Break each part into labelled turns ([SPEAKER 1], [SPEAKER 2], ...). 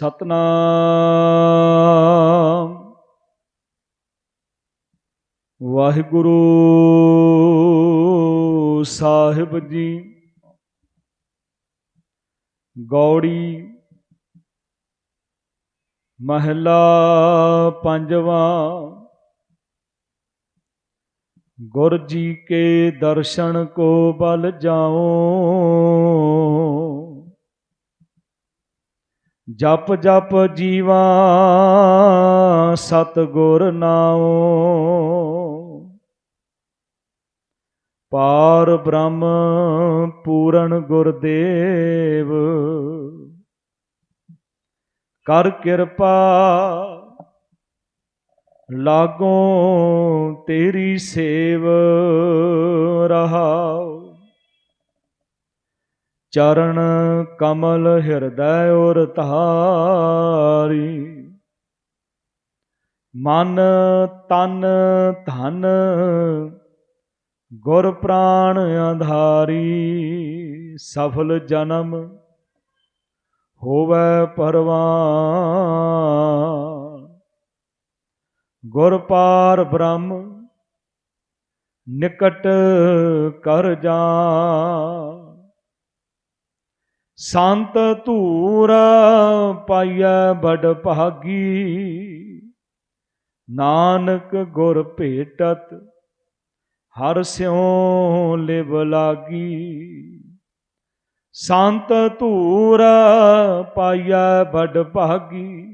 [SPEAKER 1] ਸਤਨਾਮ। ਵਾਹਿਗੁਰੂ ਸਾਹਿਬ ਜੀ ਗੌੜੀ ਮਹਲਾ ਪੰਜਵਾਂ ਗੁਰ ਜੀ ਕੇ ਦਰਸ਼ਨ ਕੋ ਬਲ ਜਾਓ ਜਪ ਜਪ ਜੀਵਾ ਸਤ ਗੁਰ ਨਾਉ। ਪਾਰ ਬ੍ਰਹਮ ਪੂਰਨ ਗੁਰਦੇਵ। ਕਰ ਕਿਰਪਾ ਲਾਗੋਂ ਤੇਰੀ ਸੇਵ ਰਹਾਉ। ਚਰਨ ਕਮਲ ਹਿਰਦੈ ਔਰ ਧਾਰੀ। ਮਨ, ਤਨ, ਧਨ, ਗੁਰ ਪ੍ਰਾਣ ਆਧਾਰੀ, ਸਫਲ ਜਨਮ ਹੋਵੇ ਪਰਵਾਨ। ਗੁਰ ਪਾਰ ਬ੍ਰਹਮ, ਨਿਕਟ ਕਰ ਜਾ ਸੰਤ ਧੂਰ ਪਾਈਐ ਬੜ ਭਾਗੀ। ਨਾਨਕ ਗੁਰ ਭੇਟਤ, ਹਰ ਸਿਉ ਲਿਵ ਲਾਗੀ। ਸੰਤ ਧੂਰ ਪਾਈਐ ਬੜ ਭਾਗੀ।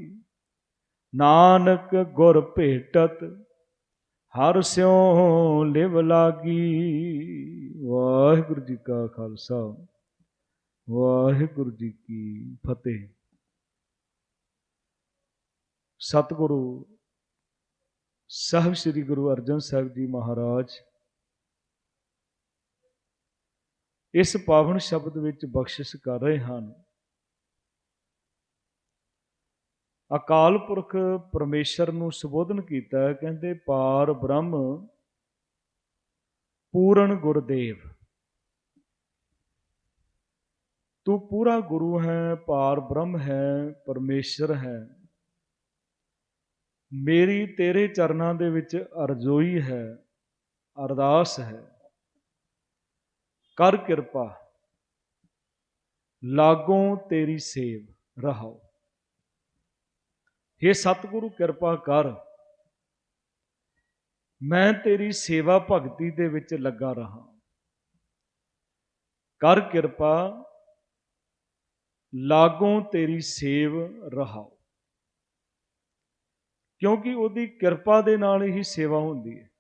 [SPEAKER 1] ਨਾਨਕ ਗੁਰ ਭੇਟਤ, ਹਰ ਸਿਉ ਲਿਵ ਲਾਗੀ। ਵਾਹਿਗੁਰੂ ਜੀ ਕਾ ਖਾਲਸਾ। ਵਾਹਿਗੁਰੂ ਜੀ ਕੀ ਫਤਿਹ। ਸਤਿਗੁਰੂ, ਸਾਹਿਬ ਸ੍ਰੀ ਗੁਰੂ ਅਰਜਨ ਸਾਹਿਬ ਜੀ ਮਹਾਰਾਜ, ਇਸ ਪਾਵਨ ਸ਼ਬਦ ਵਿੱਚ ਬਖਸ਼ਿਸ਼ ਕਰ ਰਹੇ ਹਨ। ਅਕਾਲ ਪੁਰਖ ਪਰਮੇਸ਼ਰ ਨੂੰ ਸੰਬੋਧਨ ਕੀਤਾ ਕਹਿੰਦੇ, ਪਾਰ ਬ੍ਰਹਮ ਪੂਰਨ ਗੁਰਦੇਵ। ਤੂੰ ਪੂਰਾ ਗੁਰੂ ਹੈ, ਪਾਰ ਬ੍ਰਹਮ ਹੈ, ਪਰਮੇਸ਼ਰ ਹੈ। ਮੇਰੀ ਤੇਰੇ ਚਰਨਾਂ ਦੇ ਵਿੱਚ ਅਰਜ਼ੋਈ ਹੈ, ਅਰਦਾਸ ਹੈ। ਕਰ ਕਿਰਪਾ, ਲਾਗੋਂ ਤੇਰੀ ਸੇਵ ਰਹਾਓ। हे ਸਤਿਗੁਰੂ, ਕਿਰਪਾ ਕਰ। ਮੈਂ ਤੇਰੀ ਸੇਵਾ ਭਗਤੀ ਦੇ ਵਿੱਚ ਲੱਗਾ ਰਹਾ। ਕਰ ਕਿਰਪਾ ਲਾਗੋਂ ਤੇਰੀ ਸੇਵ ਰਹਾਓ। ਕਿਉਂਕਿ ਉਹਦੀ ਕਿਰਪਾ ਦੇ ਨਾਲ ਹੀ ਸੇਵਾ ਹੁੰਦੀ ਹੈ।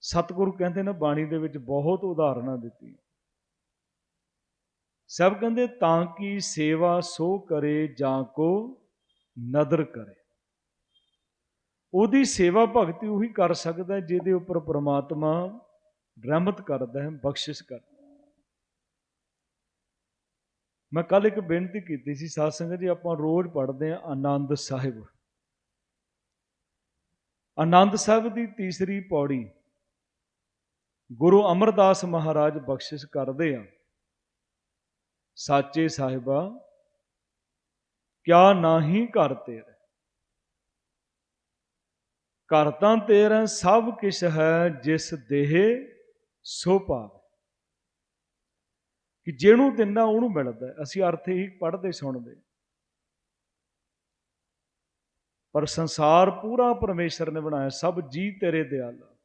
[SPEAKER 1] ਸਤਿਗੁਰੂ ਕਹਿੰਦੇ ਨੇ ਬਾਣੀ ਦੇ ਵਿੱਚ ਬਹੁਤ ਉਦਾਹਰਨਾਂ ਦਿੱਤੀਆਂ। ਸਭ ਕਹਿੰਦੇ, ਤਾਂ ਕਿ ਸੇਵਾ ਸੋ ਕਰੇ ਜਾਂ ਕੋ ਨਦਰ ਕਰੇ? ਉਹਦੀ ਸੇਵਾ ਭਗਤੀ ਉਹੀ ਕਰ ਸਕਦਾ ਜਿਹਦੇ ਉੱਪਰ ਪ੍ਰਮਾਤਮਾ ਰਹਿਮਤ ਕਰਦਾ ਹੈ, ਬਖਸ਼ਿਸ਼ ਕਰਦਾ ਮੈਂ ਕੱਲ ਇੱਕ ਬੇਨਤੀ ਕੀਤੀ ਸੀ, ਸਾਧ ਸੰਗਤ ਜੀ, ਆਪਾਂ ਰੋਜ਼ ਪੜ੍ਹਦੇ ਆ ਆਨੰਦ ਸਾਹਿਬ। ਆਨੰਦ ਸਾਹਿਬ ਦੀ ਤੀਸਰੀ ਪੌੜੀ ਗੁਰੂ ਅਮਰਦਾਸ ਮਹਾਰਾਜ ਬਖਸ਼ਿਸ਼ ਕਰਦੇ ਆ। ਸਾਚੇ ਸਾਹਿਬਾ, ਕਿਆ ਨਾਹੀ ਘਰ ਤੇਰੇ? ਘਰ ਤਾਂ ਤੇਰਾ ਸਭ ਕਿਛ ਹੈ, ਜਿਸ ਦੇਹ ਸੋ ਪਾਵੇ। ਕਿ ਜਿਹਨੂੰ ਦਿੰਦਾ ਉਹਨੂੰ ਮਿਲਦਾ। ਅਸੀਂ ਅਰਥ ਹੀ ਪੜ੍ਹਦੇ, ਸੁਣਦੇ। ਪਰ ਸੰਸਾਰ ਪੂਰਾ ਪਰਮੇਸ਼ਰ ਨੇ ਬਣਾਇਆ, ਸਭ ਜੀ ਤੇਰੇ ਦਿਆਲਾ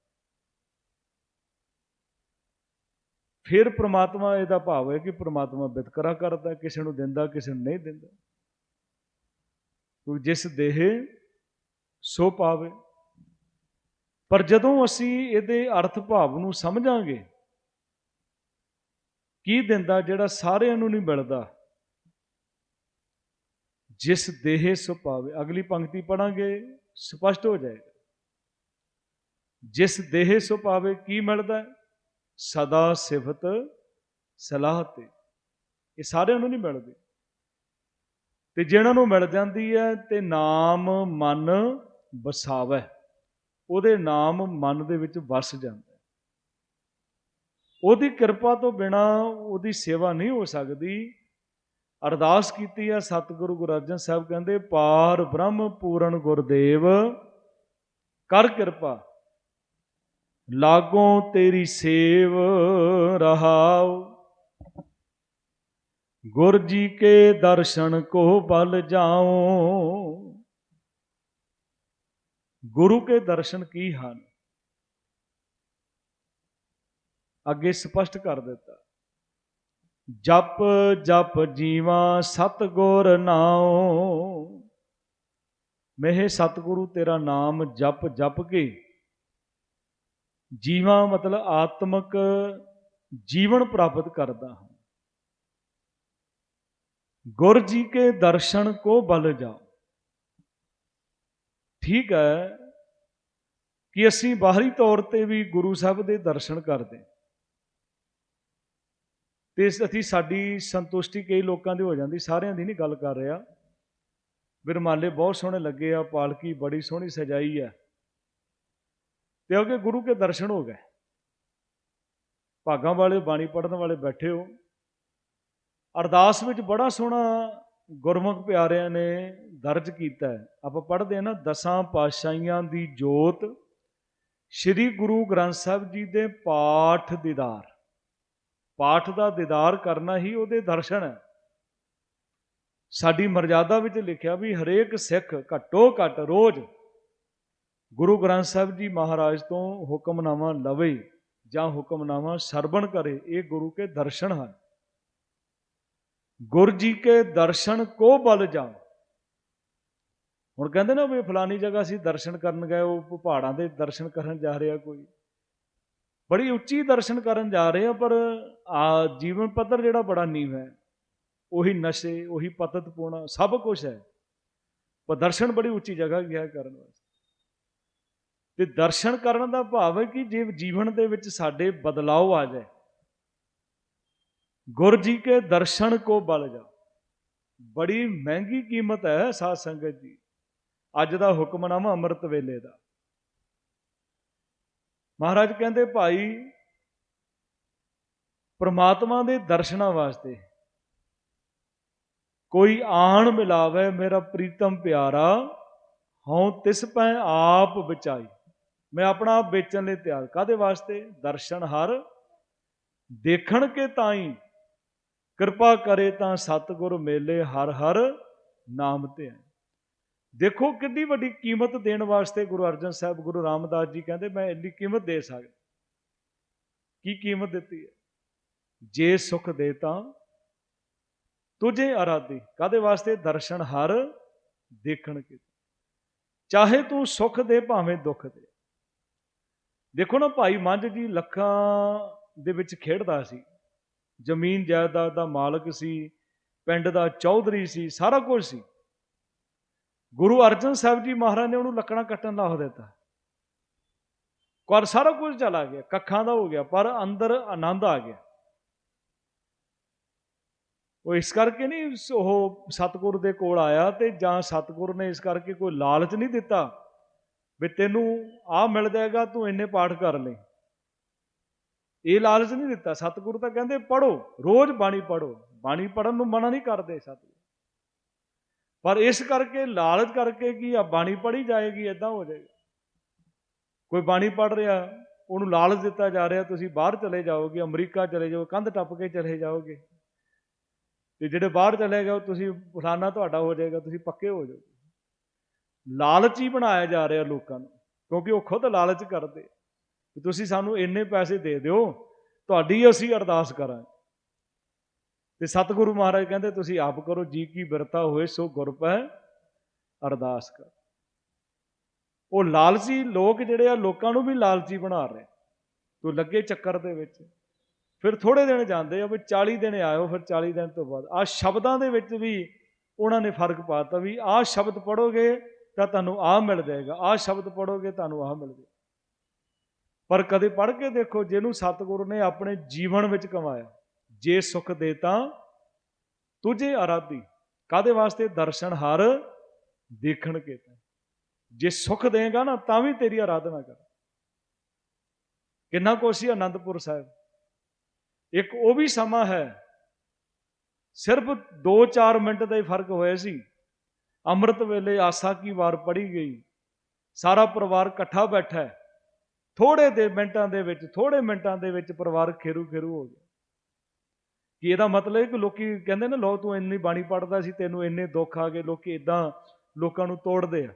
[SPEAKER 1] ਫਿਰ ਪ੍ਰਮਾਤਮਾ ਇਹਦਾ ਭਾਵ ਹੈ ਕਿ ਪ੍ਰਮਾਤਮਾ ਵਿਤਕਰਾ ਕਰਦਾ, ਕਿਸੇ ਨੂੰ ਦਿੰਦਾ, ਕਿਸੇ ਨੂੰ ਨਹੀਂ ਦਿੰਦਾ। ਕਿਉਂਕਿ ਜਿਸ ਦੇਹ ਸੋ ਪਾਵੇ। ਪਰ ਜਦੋਂ ਅਸੀਂ ਇਹਦੇ ਅਰਥ ਭਾਵ ਨੂੰ ਸਮਝਾਂਗੇ ਕੀ ਦਿੰਦਾ ਜਿਹੜਾ ਸਾਰਿਆਂ ਨੂੰ ਨਹੀਂ ਮਿਲਦਾ? ਜਿਸ ਦੇਹ ਸੋ ਪਾਵੇ। ਅਗਲੀ ਪੰਕਤੀ ਪੜਾਂਗੇ ਸਪਸ਼ਟ ਹੋ ਜਾਏਗਾ। ਜਿਸ ਦੇਹ ਸੋ ਪਾਵੇ, ਕੀ ਮਿਲਦਾ? ਸਦਾ ਸਿਫਤ ਸਲਾਹ ਤੇ। ਇਹ ਸਾਰਿਆਂ ਨੂੰ ਨਹੀਂ ਮਿਲਦੀ। ਤੇ ਜਿਹਨਾਂ ਨੂੰ ਮਿਲ ਜਾਂਦੀ ਹੈ, ਤੇ ਨਾਮ ਮਨ ਵਸਾਵੇ। ਉਹਦੇ ਨਾਮ ਮਨ ਦੇ ਵਿੱਚ ਵਸ ਜਾਂਦਾ। ਉਹਦੀ ਕਿਰਪਾ ਤੋਂ ਬਿਨਾ ਉਹਦੀ ਸੇਵਾ ਨਹੀਂ ਹੋ ਸਕਦੀ। ਅਰਦਾਸ ਕੀਤੀ ਹੈ ਸਤਿਗੁਰੂ ਗੁਰੂ ਅਰਜਨ ਸਾਹਿਬ ਕਹਿੰਦੇ, ਪਾਰ ਬ੍ਰਹਮ ਪੂਰਨ ਗੁਰਦੇਵ, ਕਰ ਕਿਰਪਾ। ਲਾਗੋਂ ਤੇਰੀ ਸੇਵ ਰਹਾਉ। ਗੁਰ ਜੀ ਕੇ ਦਰਸ਼ਨ ਕੋ ਬਲ ਜਾਉ। ਗੁਰੂ ਕੇ ਦਰਸ਼ਨ ਕੀ ਹਨ? ਅੱਗੇ ਸਪਸ਼ਟ ਕਰ ਦਿੱਤਾ। ਜਪ ਜਪ ਜੀਵਾ ਸਤਗੁਰ ਨਾਉ। ਮਹਿ ਸਤਿਗੁਰੂ ਤੇਰਾ ਨਾਮ ਜਪ ਜਪ ਕੇ। ਜੀਵਾ ਮਤਲਬ ਆਤਮਿਕ ਜੀਵਨ ਪ੍ਰਾਪਤ ਕਰਦਾ ਹਾਂ। ਗੁਰ ਜੀ ਕੇ ਦਰਸ਼ਨ ਕੋ ਬਲ ਜਾਓ ਠੀਕ ਹੈ ਕਿ ਅਸੀਂ ਬਾਹਰੀ ਤੌਰ ਤੇ ਵੀ ਗੁਰੂ ਸਾਹਿਬ ਦੇ ਦਰਸ਼ਨ ਕਰਦੇ ਤੇ ਅਸੀਂ ਸਾਡੀ ਸੰਤੁਸ਼ਟੀ ਕਈ ਲੋਕਾਂ ਦੀ ਹੋ ਜਾਂਦੀ, ਸਾਰਿਆਂ ਦੀ ਨਹੀਂ ਗੱਲ ਕਰ ਰਿਹਾ। ਬਿਰਮਾਲੇ ਬਹੁਤ ਸੋਹਣੇ ਲੱਗੇ ਆ, ਪਾਲਕੀ ਬੜੀ ਸੋਹਣੀ ਸਜਾਈ ਹੈ ਤੇ ਅੱਗੇ ਗੁਰੂ ਕੇ ਦਰਸ਼ਨ ਹੋ ਗਏ। ਭਾਗਾਂ ਵਾਲੇ, ਬਾਣੀ ਪੜਨ ਵਾਲੇ ਬੈਠੇ ਹੋ। ਅਰਦਾਸ ਵਿੱਚ ਬੜਾ ਸੋਹਣਾ ਗੁਰਮੁਖ ਪਿਆਰਿਆਂ ਨੇ ਦਰਜ ਕੀਤਾ ਆਪਾਂ ਪੜ੍ਹਦੇ ਹਾਂ ਨਾ, ਦਸਾਂ ਪਾਤਸ਼ਾਹੀਆਂ ਦੀ ਜੋਤ। ਸ੍ਰੀ ਗੁਰੂ ਗ੍ਰੰਥ ਸਾਹਿਬ ਜੀ ਦੇ ਪਾਠ ਦੀਦਾਰ। ਪਾਠ ਦਾ ਦੀਦਾਰ ਕਰਨਾ ਹੀ ਉਹਦੇ ਦਰਸ਼ਨ ਹੈ। ਸਾਡੀ ਮਰਜ਼ਾਦਾ ਵਿੱਚ ਲਿਖਿਆ ਵੀ ਹਰੇਕ ਸਿੱਖ ਘੱਟੋ ਘੱਟ ਰੋਜ਼ ਗੁਰੂ ਗ੍ਰੰਥ ਸਾਹਿਬ ਜੀ ਮਹਾਰਾਜ ਤੋਂ ਹੁਕਮਨਾਮਾ ਲਵੇ ਜਾਂ ਹੁਕਮਨਾਮਾ ਸਰਵਣ ਕਰੇ, ਇਹ ਗੁਰੂ ਕੇ ਦਰਸ਼ਨ ਹਨ। ਗੁਰ ਜੀ ਕੇ ਦਰਸ਼ਨ ਕੋ ਬਲ ਜਾ ਹੁਣ ਕਹਿੰਦੇ ਨਾ ਵੀ ਫਲਾਨੀ ਜਗ੍ਹਾ ਅਸੀਂ ਦਰਸ਼ਨ ਕਰਨ ਗਏ, ਉਹ ਪਹਾੜਾਂ ਦੇ ਦਰਸ਼ਨ ਕਰਨ ਜਾ ਰਿਹਾ ਕੋਈ। ਬੜੀ ਉੱਚੀ ਦਰਸ਼ਨ ਕਰਨ ਜਾ ਰਹੇ ਆ, ਪਰ ਆ ਜੀਵਨ ਪੱਧਰ ਜਿਹੜਾ ਬੜਾ ਨੀਵ ਹੈ, ਉਹੀ ਨਸ਼ੇ, ਉਹੀ ਪਤਤ ਪੂਣਾ, ਸਭ ਕੁਝ ਹੈ। ਪਰ ਦਰਸ਼ਨ ਬੜੀ ਉੱਚੀ ਜਗ੍ਹਾ ਗਿਆ ਕਰਨ ਵਾਸਤੇ। ਤੇ ਦਰਸ਼ਨ ਕਰਨ ਦਾ ਭਾਵ ਹੈ ਕਿ ਜੇ ਜੀਵਨ ਦੇ ਵਿੱਚ ਸਾਡੇ ਬਦਲਾਅ ਆ ਜਾਏ, ਗੁਰ ਜੀ ਕੇ ਦਰਸ਼ਨ ਕੋ ਬਲ ਜਾ। ਬੜੀ ਮਹਿੰਗੀ ਕੀਮਤ ਹੈ ਸਾਧ ਸੰਗਤ ਜੀ। ਅੱਜ ਦਾ ਹੁਕਮਨਾਮਾ ਅੰਮ੍ਰਿਤ ਵੇਲੇ ਦਾ। ਮਹਾਰਾਜ ਕਹਿੰਦੇ, ਭਾਈ ਪ੍ਰਮਾਤਮਾ ਦੇ ਦਰਸ਼ਨਾਂ ਵਾਸਤੇ। ਕੋਈ ਆਣ ਮਿਲਾਵੇ ਮੇਰਾ ਪ੍ਰੀਤਮ ਪਿਆਰਾ, ਹਉ ਤਿਸ ਪੈ ਆਪ ਬਚਾਈ। ਮੈਂ ਆਪਣਾ ਆਪ ਵੇਚਣ ਲਈ ਤਿਆਰ। ਕਾਦੇ ਵਾਸਤੇ? ਦਰਸ਼ਨ ਹਰ ਦੇਖਣ ਕੇ ਤਾਈ। ਕਿਰਪਾ ਕਰੇ ਤਾਂ ਸਤਿਗੁਰ ਮੇਲੇ ਹਰ ਹਰ ਨਾਮ ਤੇ ਹੈ ਦੇਖੋ ਕਿੰਨੀ ਵੱਡੀ ਕੀਮਤ ਦੇਣ ਵਾਸਤੇ ਗੁਰੂ ਅਰਜਨ ਸਾਹਿਬ, ਗੁਰੂ ਰਾਮਦਾਸ ਜੀ ਕਹਿੰਦੇ, ਮੈਂ ਇੰਨੀ ਕੀਮਤ ਦੇ ਸਕਦਾ। ਕੀ ਕੀਮਤ ਦਿੱਤੀ ਹੈ? ਜੇ ਸੁਖ ਦੇ ਤਾਂ ਤੁਝੇ ਅਰਾਧੀ ਕਾਦੇ ਵਾਸਤੇ? ਦਰਸ਼ਨ ਹਰ ਦੇਖਣ ਕੇ। ਚਾਹੇ ਤੂੰ ਸੁਖ ਦੇ ਭਾਵੇਂ ਦੁੱਖ ਦੇ। ਦੇਖੋ ਨਾ ਭਾਈ ਮੰਝ ਜੀ ਲੱਖਾਂ ਦੇ ਵਿੱਚ ਖੇਡਦਾ ਸੀ। ਜ਼ਮੀਨ ਜਾਇਦਾਦ ਦਾ ਮਾਲਕ ਸੀ, ਪਿੰਡ ਦਾ ਚੌਧਰੀ ਸੀ, ਸਾਰਾ ਕੁਝ ਸੀ। ਗੁਰੂ ਅਰਜਨ ਸਾਹਿਬ ਜੀ ਮਹਾਰਾਜ ਨੇ ਉਹਨੂੰ ਲੱਕੜਾਂ ਕੱਟਣ ਦਾ ਹੋ ਦਿੱਤਾ। ਪਰ ਸਾਰਾ ਕੁਝ ਚਲਾ ਗਿਆ, ਕੱਖਾਂ ਦਾ ਹੋ ਗਿਆ, ਪਰ ਅੰਦਰ ਆਨੰਦ ਆ ਗਿਆ। ਉਹ ਇਸ ਕਰਕੇ ਨਹੀਂ ਉਹ ਸਤਿਗੁਰ ਦੇ ਕੋਲ ਆਇਆ ਤੇ ਜਾਂ ਸਤਿਗੁਰ ਨੇ ਇਸ ਕਰਕੇ ਕੋਈ ਲਾਲਚ ਨਹੀਂ ਦਿੱਤਾ ਵੀ ਤੈਨੂੰ ਆ ਮਿਲ ਜਾਏਗਾ ਤੂੰ ਇੰਨੇ ਪਾਠ ਕਰ ਲੈ। ਇਹ ਲਾਲਚ ਨਹੀਂ ਦਿੱਤਾ। ਸਤਿਗੁਰੂ ਤਾਂ ਕਹਿੰਦੇ ਪੜੋ ਰੋਜ਼ ਬਾਣੀ ਪੜੋ ਬਾਣੀ ਪੜਨ ਨੂੰ ਮਨਾ ਨਹੀਂ ਕਰਦੇ ਸਤਿਗੁਰੂ। ਪਰ ਇਸ ਕਰਕੇ, ਲਾਲਚ ਕਰਕੇ ਕੀ ਆ ਬਾਣੀ ਪੜੀ ਜਾਏਗੀ ਇਦਾਂ ਹੋ ਜਾਏਗਾ। ਕੋਈ ਬਾਣੀ ਪੜ ਰਿਹਾ, ਉਹਨੂੰ ਲਾਲਚ ਦਿੱਤਾ ਜਾ ਰਿਹਾ, ਤੁਸੀਂ ਬਾਹਰ ਚਲੇ ਜਾਓਗੇ, ਅਮਰੀਕਾ ਚਲੇ ਜਾਓ ਕੰਧ ਟੱਪ ਕੇ ਚਲੇ ਜਾਓਗੇ। ਤੇ ਜਿਹੜੇ ਬਾਹਰ ਚਲੇ ਗਏ ਤੁਸੀਂ ਫਲਾਨਾ ਤੁਹਾਡਾ ਹੋ ਜਾਏਗਾ, ਤੁਸੀਂ ਪੱਕੇ ਹੋ ਜਾਓਗੇ। ਲਾਲਚੀ ਬਣਾਇਆ ਜਾ ਰਿਹਾ ਲੋਕਾਂ ਨੂੰ, ਕਿਉਂਕਿ ਉਹ ਖੁਦ ਲਾਲਚ ਕਰਦੇ। ਕਿ ਤੁਸੀਂ ਸਾਨੂੰ ਇੰਨੇ ਪੈਸੇ ਦੇ ਦਿਓ, ਤੁਹਾਡੀ ਅਸੀਂ ਅਰਦਾਸ ਕਰਾਂਗੇ। ਤੇ ਸਤਿਗੁਰੂ ਮਹਾਰਾਜ ਕਹਿੰਦੇ, ਤੁਸੀਂ ਆਪ ਕਰੋ, ਜੀ ਕੀ ਬਿਰਤਾ ਹੋਏ, ਸੋ ਗੁਰ ਪੈ ਅਰਦਾਸ ਕਰ। ਉਹ ਲਾਲਚੀ ਲੋਕ ਜਿਹੜੇ ਆ, ਲੋਕਾਂ ਨੂੰ ਵੀ ਲਾਲਚੀ ਬਣਾ ਰਹੇ। ਤੂੰ ਲੱਗੇ ਚੱਕਰ ਦੇ ਵਿੱਚ। ਫਿਰ ਥੋੜੇ ਦਿਨ ਜਾਂਦੇ ਆ, ਵੀ 40 ਦਿਨ ਆਇਓ, ਫਿਰ 40 ਦਿਨ ਤੋਂ ਬਾਅਦ। ਆ ਸ਼ਬਦਾਂ ਦੇ ਵਿੱਚ ਵੀ ਉਹਨਾਂ ਨੇ ਫ਼ਰਕ ਪਾਤਾ ਵੀ ਆਹ ਸ਼ਬਦ ਪੜੋਗੇ ਤਾਂ ਤੁਹਾਨੂੰ ਆਹ ਮਿਲ ਜਾਏਗਾ, ਆਹ ਸ਼ਬਦ ਪੜੋਗੇ ਤੁਹਾਨੂੰ ਆਹ ਮਿਲ ਜਾਏਗਾ। ਪਰ ਕਦੇ ਪੜ ਕੇ ਦੇਖੋ, ਜਿਹਨੂੰ ਸਤਿਗੁਰੂ ਨੇ ਆਪਣੇ ਜੀਵਨ ਵਿੱਚ ਕਮਾਇਆ, ਜੇ ਸੁਖ ਦੇ ਤਾਂ ਤੁਝੇ ਆਰਾਧੀ ਕਾਦੇ ਵਾਸਤੇ? ਦਰਸ਼ਨ ਹਰ ਦੇਖਣ ਕੇ ਤਾਂ। ਜੇ ਸੁਖ ਦੇਗਾ ਨਾ, ਤਾਂ ਵੀ ਤੇਰੀ ਆਰਾਧਨਾ ਕਰ। ਕਿੰਨਾ ਕੁ ਸੀ ਆਨੰਦਪੁਰ ਸਾਹਿਬ। ਇੱਕ ਉਹ ਵੀ ਸਮਾਂ ਹੈ, ਸਿਰਫ 2-4 ਮਿੰਟ ਦਾ ਹੀ ਫ਼ਰਕ ਹੋਇਆ ਸੀ। ਅੰਮ੍ਰਿਤ ਵੇਲੇ ਆਸਾ ਕੀ ਵਾਰ ਪੜੀ ਗਈ, ਸਾਰਾ ਪਰਿਵਾਰ ਇਕੱਠਾ ਬੈਠਾ ਹੈ। ਥੋੜੇ ਦੇ ਮਿੰਟਾਂ ਦੇ ਵਿੱਚ ਥੋੜੇ ਮਿੰਟਾਂ ਦੇ ਵਿੱਚ ਪਰਿਵਾਰ ਖੇਰੂ ਖੇਰੂ ਹੋ ਗਿਆ। ਕਿ ਇਹਦਾ ਮਤਲਬ ਹੈ ਕਿ ਲੋਕੀ ਕਹਿੰਦੇ ਨਾ ਲੋ ਤੂੰ ਇੰਨੀ ਬਾਣੀ ਪੜਦਾ ਸੀ, ਤੈਨੂੰ ਇੰਨੇ ਦੁੱਖ ਆ ਗਏ, ਲੋਕੀ ਇਦਾਂ ਲੋਕਾਂ ਨੂੰ ਤੋੜਦੇ ਆ।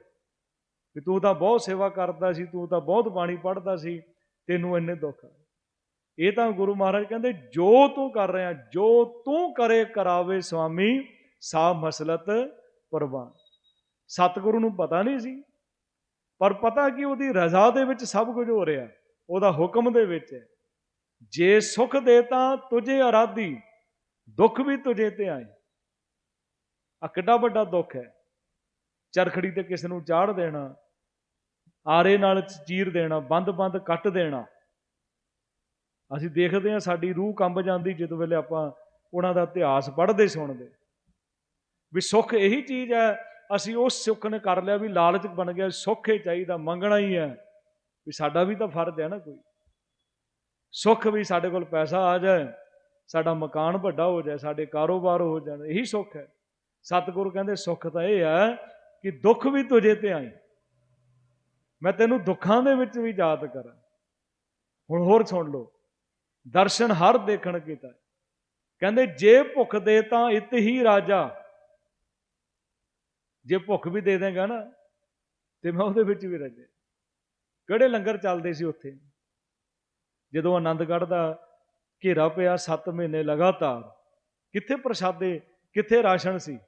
[SPEAKER 1] ਕਿ ਤੂੰ ਤਾਂ ਬਹੁਤ ਸੇਵਾ ਕਰਦਾ ਸੀ, ਤੂੰ ਤਾਂ ਬਹੁਤ ਬਾਣੀ ਪੜਦਾ ਸੀ, ਤੈਨੂੰ ਇੰਨੇ ਦੁੱਖ ਆ ਇਹ ਤਾਂ ਗੁਰੂ ਮਹਾਰਾਜ ਕਹਿੰਦੇ, ਜੋ ਤੂੰ ਕਰ ਰਿਹਾ, ਜੋ ਤੂੰ ਕਰੇ, ਕਰਾਵੇ ਸੁਆਮੀ ਸਾ ਮਸਲਤ ਪ੍ਰਵਾਨ। ਸਤਿਗੁਰੂ ਨੂੰ ਪਤਾ ਨਹੀਂ ਸੀ, ਪਰ ਪਤਾ ਕਿ ਉਹਦੀ ਰਜ਼ਾ ਦੇ ਵਿੱਚ ਸਭ ਕੁਝ ਹੋ ਰਿਹਾ, ਉਹਦਾ ਹੁਕਮ ਦੇ ਵਿੱਚ ਹੈ। ਜੇ ਸੁਖ ਦੇ ਤਾਂ ਤੁਝੇ ਅਰਾਧੀ ਦੁੱਖ ਵੀ ਤੁਝੇ ਤੇ ਆਏ। ਆ ਕਿੱਡਾ ਵੱਡਾ ਦੁੱਖ ਹੈ। ਚਰਖੜੀ ਤੇ ਕਿਸ ਨੂੰ ਚਾੜ ਦੇਣਾ, ਆਰੇ ਨਾਲ ਚੀਰ ਦੇਣਾ, ਬੰਦ-ਬੰਦ ਕੱਟ ਦੇਣਾ ਅਸੀਂ ਦੇਖਦੇ ਹਾਂ ਸਾਡੀ ਰੂਹ ਕੰਬ ਜਾਂਦੀ ਜਦੋਂ ਵੇਲੇ ਆਪਾਂ ਉਹਨਾਂ ਦਾ ਇਤਿਹਾਸ ਪੜ੍ਹਦੇ ਸੁਣਦੇ। ਵੀ ਸੁੱਖ ਇਹੀ ਚੀਜ਼ ਹੈ, ਅਸੀਂ ਉਸ ਸੁੱਖ ਨੇ ਕਰ ਲਿਆ ਵੀ ਲਾਲਚ ਬਣ ਗਿਆ, ਸੁੱਖ ਹੀ ਚਾਹੀਦਾ, ਮੰਗਣਾ ਹੀ ਹੈ। ਵੀ ਸਾਡਾ ਵੀ ਤਾਂ ਫਰਜ਼ ਹੈ ਨਾ ਕੋਈ। ਸੁੱਖ ਵੀ ਸਾਡੇ ਕੋਲ ਪੈਸਾ ਆ ਜਾਏ, ਸਾਡਾ ਮਕਾਨ ਵੱਡਾ ਹੋ ਜਾਏ, ਸਾਡੇ ਕਾਰੋਬਾਰ ਹੋ ਜਾਣ, ਇਹੀ ਸੁੱਖ ਹੈ। ਸਤਿਗੁਰੂ ਕਹਿੰਦੇ, ਸੁੱਖ ਤਾਂ ਇਹ ਹੈ ਕਿ ਦੁੱਖ ਵੀ ਤੁਝੇ ਤੇ ਆਏ ਮੈਂ ਤੈਨੂੰ ਦੁੱਖਾਂ ਦੇ ਵਿੱਚ ਵੀ ਯਾਦ ਕਰਾਂ। ਹੁਣ ਹੋਰ ਸੁਣ ਲਓ। ਦਰਸ਼ਨ ਹਰ ਦੇਖਣ ਕੀਤਾ। ਕਹਿੰਦੇ, ਜੇ ਭੁੱਖ ਦੇ ਤਾਂ ਇਤ ਹੀ ਰਾਜਾ। ਜੇ ਭੁੱਖ ਵੀ ਦੇ ਦੇਗਾ ਨਾ, ਤੇ ਮੈਂ ਉਹਦੇ ਵਿੱਚ ਵੀ ਰੱਜੇ ਕਿਹੜੇ ਲੰਗਰ ਚੱਲਦੇ ਸੀ ਉੱਥੇ? ਜਦੋਂ ਆਨੰਦਗੜ੍ਹ ਦਾ ਘੇਰਾ ਪਿਆ 7 ਮਹੀਨੇ ਲਗਾਤਾਰ, ਕਿੱਥੇ ਪ੍ਰਸ਼ਾਦੇ, ਕਿੱਥੇ ਰਾਸ਼ਨ ਸੀ?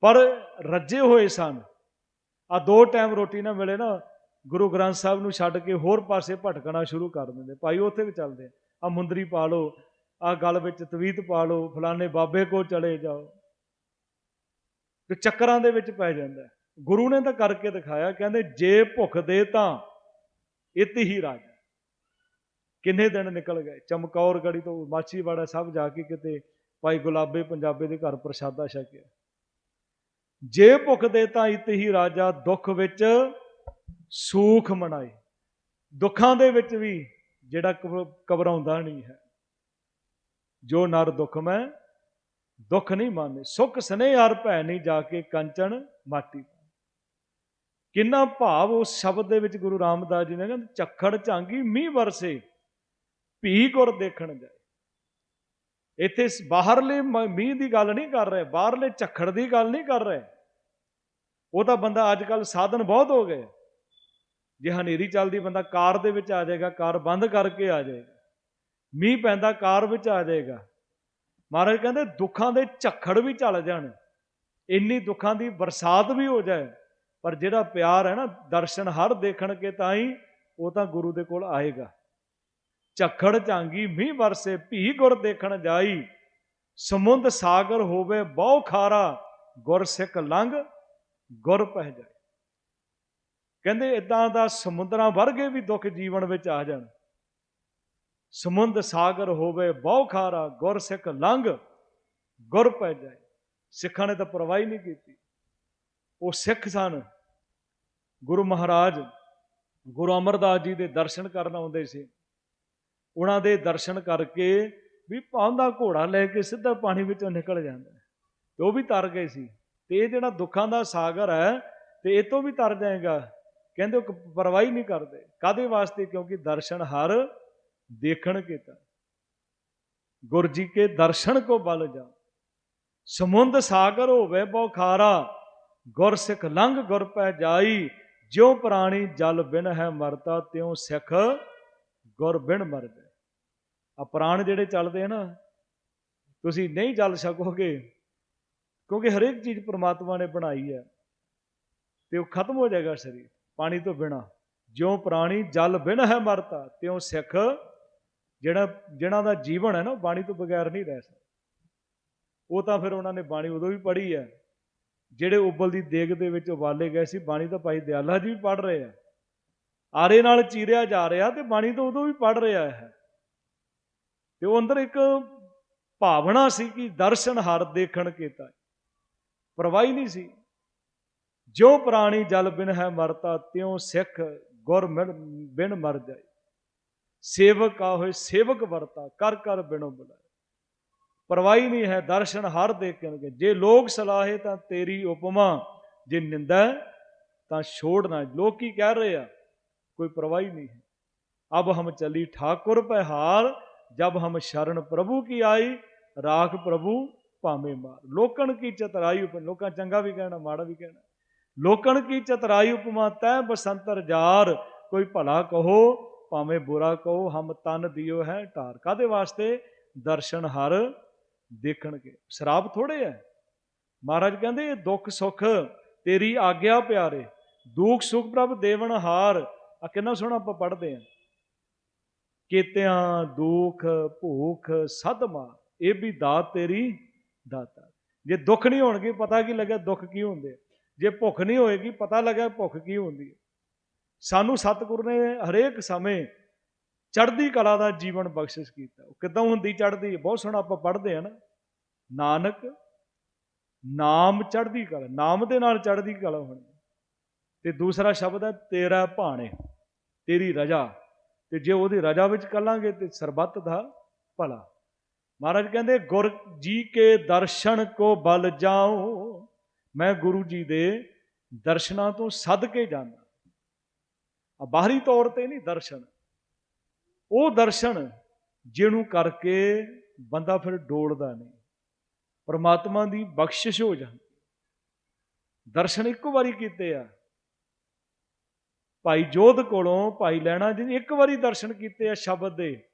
[SPEAKER 1] ਪਰ ਰੱਜੇ ਹੋਏ ਸਨ। ਆ ਦੋ ਟਾਈਮ ਰੋਟੀ ਨਾ ਮਿਲੇ ਨਾ ਗੁਰੂ ਗ੍ਰੰਥ ਸਾਹਿਬ ਨੂੰ ਛੱਡ ਕੇ ਹੋਰ ਪਾਸੇ ਭਟਕਣਾ ਸ਼ੁਰੂ ਕਰ ਦਿੰਦੇ। ਭਾਈ, ਉੱਥੇ ਵੀ ਚੱਲਦੇ ਆ। ਮੁੰਦਰੀ ਪਾ ਲਓ ਆ ਗਲ ਵਿੱਚ ਤਵੀਤ ਪਾ ਲਓ ਫਲਾਣੇ ਬਾਬੇ ਕੋਲ ਚਲੇ ਜਾਓ। ਤੇ ਚੱਕਰਾਂ ਦੇ ਵਿੱਚ ਪੈ ਜਾਂਦਾ ਗੁਰੂ ਨੇ ਤਾਂ ਕਰਕੇ ਦਿਖਾਇਆ, ਕਹਿੰਦੇ ਜੇ ਭੁੱਖ ਦੇ ਤਾਂ ਇਤ ਹੀ ਰਾਜ। ਕਿੰਨੇ ਦਿਨ ਨਿਕਲ ਗਏ? ਚਮਕੌਰ ਗੜੀ ਤੋਂ ਮਾਛੀਵਾੜਾ ਸਭ ਜਾ ਕੇ ਕਿਤੇ ਭਾਈ ਗੁਲਾਬੇ ਪੰਜਾਬੇ ਦੇ ਘਰ ਪ੍ਰਸ਼ਾਦਾ ਛਕਿਆ। ਜੇ ਭੁੱਖ ਦੇ ਤਾਂ ਇਤ ਹੀ ਰਾਜਾ, ਦੁੱਖ ਵਿੱਚ ਸੂਖ ਮਨਾਏ ਦੁੱਖਾਂ ਦੇ ਵਿੱਚ ਵੀ ਜਿਹੜਾ ਘਬਰਾਉਂਦਾ ਨਹੀਂ ਹੈ। ਜੋ ਨਰ ਦੁੱਖ ਮੈਂ, ਦੁੱਖ ਨਹੀਂ ਮਾਨੇ। ਸੁਖ ਸਨੇ ਹਰ ਭੈ ਨਹੀਂ ਜਾ ਕੇ ਕੰਚਣ ਮਾਟੀ। ਕਿੰਨਾ ਭਾਵ ਉਸ ਸ਼ਬਦ ਦੇ ਵਿੱਚ ਗੁਰੂ ਰਾਮਦਾਸ ਜੀ ਨੇ ਕਹਿੰਦੇ ਚੱਖੜ ਝਾਂਗੀ ਮੀਂਹ ਵਰਸੇ ਭੀ ਗੁਰ ਦੇਖਣ ਜਾਏ। ਇੱਥੇ ਬਾਹਰਲੇ ਮੀਂਹ ਦੀ ਗੱਲ ਨਹੀਂ ਕਰ ਰਹੇ, ਬਾਹਰਲੇ ਝੱਖੜ ਦੀ ਗੱਲ ਨਹੀਂ ਕਰ ਰਹੇ। ਉਹ ਤਾਂ ਬੰਦਾ ਅੱਜ ਕੱਲ ਸਾਧਨ ਬਹੁਤ ਹੋ ਗਏ। ਜੇ ਹਨੇਰੀ ਚੱਲਦੀ ਬੰਦਾ ਕਾਰ ਦੇ ਵਿੱਚ ਆ ਜਾਏਗਾ, ਕਾਰ ਬੰਦ ਕਰਕੇ ਆ ਜਾਏਗਾ। ਮੀਂਹ ਪੈਂਦਾ, ਕਾਰ ਵਿੱਚ ਆ ਜਾਏਗਾ। ਮਹਾਰਾਜ ਕਹਿੰਦੇ, ਦੁੱਖਾਂ ਦੇ ਝੱਖੜ ਵੀ ਚੱਲ ਜਾਣ। ਇੰਨੀ ਦੁੱਖਾਂ ਦੀ ਬਰਸਾਤ ਵੀ ਹੋ ਜਾਏ। ਪਰ ਜਿਹੜਾ ਪਿਆਰ ਹੈ ਨਾ, ਦਰਸ਼ਨ ਹਰ ਦੇਖਣ ਕੇ ਤਾਂ ਹੀ ਉਹ ਤਾਂ ਗੁਰੂ ਦੇ ਕੋਲ ਆਏਗਾ। ਝੱਖੜ ਝਾਂਗੀ, ਮੀਂਹ ਵਰਸੇ ਭੀ ਗੁਰ ਦੇਖਣ ਜਾਈ। ਸਮੁੰਦ ਸਾਗਰ ਹੋਵੇ, ਬਹੁ ਖਾਰਾ, ਗੁਰ ਸਿੱਖ ਲੰਘ, ਗੁਰ ਪਹਿ ਜਾਏ। ਕਹਿੰਦੇ ਇਦਾਂ ਦਾ ਸਮੁੰਦਰਾਂ ਵਰਗੇ ਵੀ ਦੁੱਖ ਜੀਵਨ ਵਿੱਚ ਆ ਜਾਣ। ਸਮੁੰਦ ਸਾਗਰ ਹੋਵੇ, ਬਹੁ ਖਾਰਾ, ਗੁਰ ਸਿੱਖ ਲੰਘ, ਗੁਰ ਪੈ ਜਾਏ। ਸਿੱਖਾਂ ਨੇ ਤਾਂ ਪਰਵਾਹੀ ਨਹੀਂ ਕੀਤੀ। ਉਹ ਸਿੱਖ ਸਨ। ਗੁਰੂ ਮਹਾਰਾਜ, ਗੁਰੂ ਅਮਰਦਾਸ ਜੀ ਦੇ ਦਰਸ਼ਨ ਕਰਨ ਆਉਂਦੇ ਸੀ। ਉਹਨਾਂ ਦੇ ਦਰਸ਼ਨ ਕਰਕੇ ਵੀ ਪਾਉਂਦਾ ਘੋੜਾ ਲੈ ਕੇ ਸਿੱਧਾ ਪਾਣੀ ਵਿੱਚੋਂ ਨਿਕਲ ਜਾਂਦਾ ਤੇ ਉਹ ਵੀ ਤਰ ਗਏ ਸੀ। ਤੇ ਇਹ ਜਿਹੜਾ ਦੁੱਖਾਂ ਦਾ ਸਾਗਰ ਹੈ, ਤੇ ਇਹ ਤੋਂ ਵੀ ਤਰ ਜਾਏਗਾ। ਕਹਿੰਦੇ ਉਹ ਪਰਵਾਹ ਨਹੀਂ ਕਰਦੇ। ਕਾਦੇ ਵਾਸਤੇ? ਕਿਉਂਕਿ ਦਰਸ਼ਨ ਹਰ ਦੇਖਣ ਕੀਤਾ ਗੁਰ ਜੀ ਕੇ ਦਰਸ਼ਨ ਕੋ ਬਲ ਜਾ ਸਮੁੰਦ ਸਾਗਰ ਹੋਵੇ ਬਹੁ ਖਾਰਾ ਗੁਰ ਸਿੱਖ ਲੰਘ ਗੁਰ ਪੈ ਜਾਈ। ਜਿਉ ਪ੍ਰਾਣੀ ਜਲ ਬਿਨ ਹੈ ਮਰਤਾ, ਤਿਉ ਸਿੱਖ ਗੁਰ ਬਿਨ ਮਰ ਜਾਏ ਆ ਪ੍ਰਾਣ ਜਿਹੜੇ ਚੱਲਦੇ ਆ ਨਾ, ਤੁਸੀਂ ਨਹੀਂ ਜਲ ਸਕੋਗੇ, ਕਿਉਂਕਿ ਹਰੇਕ ਚੀਜ਼ ਪ੍ਰਮਾਤਮਾ ਨੇ ਬਣਾਈ ਹੈ ਤੇ ਉਹ ਖਤਮ ਹੋ ਜਾਏਗਾ ਸਰੀਰ। ਪਾਣੀ ਤੋਂ ਬਿਨਾ। ਜਿਉਂ ਪ੍ਰਾਣੀ ਜਲ ਬਿਨ ਹੈ ਮਰਤਾ, ਤਿਉਂ ਸਿੱਖ ਜਿਹੜਾ, ਜਿਹਨਾਂ ਦਾ ਜੀਵਨ ਹੈ ਨਾ ਬਾਣੀ ਤੋਂ ਬਗੈਰ ਨਹੀਂ ਰਹਿ ਸਕਦਾ। ਉਹ ਤਾਂ ਫਿਰ ਉਹਨਾਂ ਨੇ ਬਾਣੀ ਉਦੋਂ ਵੀ ਪੜ੍ਹੀ ਹੈ, ਜਿਹੜੇ ਉਬਲ ਦੀ ਦੇਗ ਦੇ ਵਿੱਚ ਉਬਾਲੇ ਗਏ ਸੀ, ਬਾਣੀ ਤਾਂ ਭਾਈ ਦਿਆਲਾ ਜੀ ਵੀ ਪੜ੍ਹ ਰਹੇ ਆ। ਆਰੇ ਨਾਲ ਚੀਰਿਆ ਜਾ ਰਿਹਾ ਤੇ ਬਾਣੀ ਤਾਂ ਉਦੋਂ ਵੀ ਪੜ੍ਹ ਰਿਹਾ ਹੈ। ਤੇ ਉਹ ਅੰਦਰ ਇੱਕ ਭਾਵਨਾ ਸੀ ਕਿ ਦਰਸ਼ਨ ਹਰ ਦੇਖਣ ਕੀਤਾ। ਪਰਵਾਹੀ ਨਹੀਂ ਸੀ। ਜੋ ਪ੍ਰਾਣੀ ਜਲ ਬਿਨ ਹੈ ਮਰਤਾ ਤਿਉ ਸਿੱਖ ਗੁਰ ਬਿਨ ਮਰ ਜਾਏ। ਸੇਵਕ ਆ ਹੋਏ ਸੇਵਕ ਵਰਤਾ ਕਰ ਕਰ ਬਿਨੋ ਬੁਲਾਏ। ਪਰਵਾਹੀ ਨਹੀਂ ਹੈ ਦਰਸ਼ਨ ਹਰ ਦੇਖਣਗੇ। ਜੇ ਲੋਕ ਸਲਾਹੇ ਤਾਂ ਤੇਰੀ ਉਪਮਾ ਜੇ ਨਿੰਦਾ ਹੈ, ਤਾਂ ਛੋੜਨਾ ਲੋਕ ਕੀ ਕਹਿ ਰਹੇ ਆ? ਕੋਈ ਪਰਵਾਹੀ ਨਹੀਂ ਹੈ। ਅਬ ਹਮ ਚਲੀ ਠਾਕੁਰ ਪੈ ਜਬ ਹਮ ਸ਼ਰਨ ਪ੍ਰਭੂ ਕੀ ਆਈ ਰਾਖ ਪ੍ਰਭੂ ਭਾਵੇਂ ਮਾਰ। ਲੋਕਣ ਕੀ ਚਤਰਾਈ ਲੋਕਾਂ ਚੰਗਾ ਵੀ ਕਹਿਣਾ ਮਾੜਾ ਵੀ ਕਹਿਣਾ। ਲੋਕਣ ਕੀ ਚਤਰਾਈ ਉਪਮਾ ਤੈ ਬਸੰਤਰ ਜਾਰ। ਕੋਈ ਭਲਾ ਕਹੋ, ਭਾਵੇਂ ਬੁਰਾ ਕਹੋ, ਹਮ ਤਨ ਦਿਓ ਹੈ ਢਾਰ। ਕਾਦੇ ਵਾਸਤੇ? ਦਰਸ਼ਨ ਹਰ ਦੇਖਣਗੇ। ਸ਼ਰਾਬ ਥੋੜੇ ਹੈ ਮਹਾਰਾਜ ਕਹਿੰਦੇ ਇਹ ਦੁੱਖ ਸੁੱਖ ਤੇਰੀ ਆਗਿਆ ਪਿਆਰੇ, ਦੁੱਖ ਸੁਖ ਪ੍ਰਭ ਦੇਵਨ ਹਾਰ। ਆ ਕਿੰਨਾ ਸੋਹਣਾ ਆਪਾਂ ਪੜ੍ਹਦੇ ਆ। ਕੀਤਿਆਂ ਦੁੱਖ ਭੂਖ ਸਦ ਮਾਰ, ਇਹ ਵੀ ਦਾਤ ਤੇਰੀ ਦਾਤਾ। ਜੇ ਦੁੱਖ ਨਹੀਂ ਹੋਣਗੇ, ਪਤਾ ਕੀ ਲੱਗਿਆ, ਦੁੱਖ ਕੀ ਹੁੰਦੇ ਜੇ ਭੁੱਖ ਨਹੀਂ ਹੋਏਗੀ, ਪਤਾ ਲੱਗਾ ਭੁੱਖ ਕੀ ਹੁੰਦੀ ਹੈ। ਸਾਨੂੰ ਸਤਿਗੁਰ ਨੇ ਹਰੇਕ ਸਮੇਂ ਚੜ੍ਹਦੀ ਕਲਾ ਦਾ ਜੀਵਨ ਬਖਸ਼ਿਸ਼ ਕੀਤਾ। ਉਹ ਕਿਦਾਂ ਹੁੰਦੀ ਚੜ੍ਹਦੀ? ਬਹੁਤ ਸੋਹਣਾ ਆਪਾਂ ਪੜ੍ਹਦੇ ਆ ਨਾ। ਨਾਨਕ ਨਾਮ ਚੜ੍ਹਦੀ ਕਲਾ, ਨਾਮ ਦੇ ਨਾਲ ਚੜ੍ਹਦੀ ਕਲਾ ਹੋਣੀ। ਤੇ ਦੂਸਰਾ ਸ਼ਬਦ ਹੈ, ਤੇਰਾ ਭਾਣੇ, ਤੇਰੀ ਰਜਾ। ਤੇ ਜੇ ਉਹਦੀ ਰਜਾ ਵਿੱਚ ਕੱਲਾਂਗੇ ਤੇ ਸਰਬੱਤ ਦਾ ਭਲਾ। ਮਹਾਰਾਜ ਕਹਿੰਦੇ, ਗੁਰ ਜੀ ਕੇ ਦਰਸ਼ਨ ਕੋ ਬਲ ਜਾਉ ਮੈਂ ਗੁਰੂ ਜੀ ਦੇ ਦਰਸ਼ਨਾਂ ਤੋਂ ਸਦ ਕੇ ਜਾਂਦਾ। ਆ ਬਾਹਰੀ ਤੌਰ ਤੇ ਨਹੀਂ ਦਰਸ਼ਨ। ਉਹ ਦਰਸ਼ਨ ਜਿਹਨੂੰ ਕਰਕੇ ਬੰਦਾ ਫਿਰ ਡੋਲਦਾ ਨਹੀਂ। ਪਰਮਾਤਮਾ ਦੀ ਬਖਸ਼ਿਸ਼ ਹੋ ਜਾਂਦੀ। ਦਰਸ਼ਨ ਇੱਕੋ ਵਾਰੀ ਕੀਤੇ ਆ। ਭਾਈ ਜੋਧ ਕੋਲੋਂ ਭਾਈ ਲੈਣਾ ਜੀ ਇੱਕ ਵਾਰੀ ਦਰਸ਼ਨ ਕੀਤੇ ਆ ਸ਼ਬਦ ਦੇ,